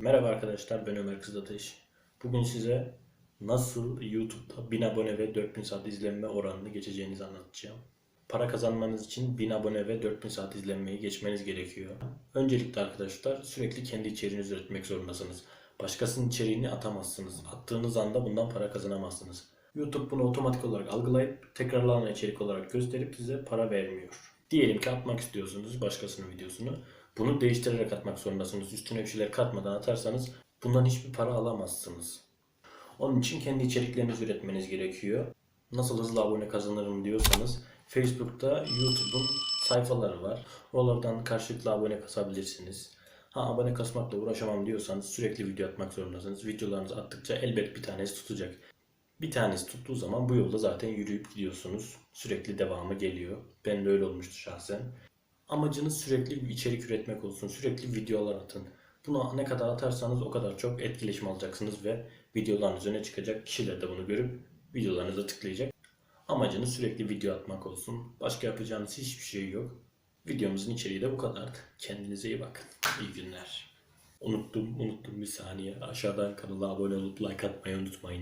Merhaba arkadaşlar ben Ömer Kızılataş. Bugün size nasıl YouTube'da 1000 abone ve 4000 saat izlenme oranını geçeceğinizi anlatacağım. Para kazanmanız için 1000 abone ve 4000 saat izlenmeyi geçmeniz gerekiyor. Öncelikle arkadaşlar sürekli kendi içeriğinizi üretmek zorundasınız. Başkasının içeriğini atamazsınız. Attığınız anda bundan para kazanamazsınız. YouTube bunu otomatik olarak algılayıp tekrarlanan içerik olarak gösterip size para vermiyor. Diyelim ki atmak istiyorsunuz başkasının videosunu. Bunu değiştirerek atmak zorundasınız. Üstüne bir şeyler katmadan atarsanız bundan hiçbir para alamazsınız. Onun için kendi içeriklerinizi üretmeniz gerekiyor. Nasıl hızlı abone kazanırım diyorsanız Facebook'ta YouTube'un sayfaları var. Oralardan karşılıklı abone kasabilirsiniz. Ha abone kasmakla uğraşamam diyorsanız sürekli video atmak zorundasınız. Videolarınızı attıkça elbet bir tanesi tutacak. Bir tanesi tuttuğu zaman bu yolda zaten yürüyüp gidiyorsunuz. Sürekli devamı geliyor. Ben de öyle olmuştu şahsen. Amacınız sürekli bir içerik üretmek olsun. Sürekli videolar atın. Bunu ne kadar atarsanız o kadar çok etkileşim alacaksınız ve videolarınız öne çıkacak. Kişiler de bunu görüp videolarınıza tıklayacak. Amacınız sürekli video atmak olsun. Başka yapacağınız hiçbir şey yok. Videomuzun içeriği de bu kadar. Kendinize iyi bakın. İyi günler. Unuttum, unuttum bir saniye. Aşağıdan kanala abone olup like atmayı unutmayın.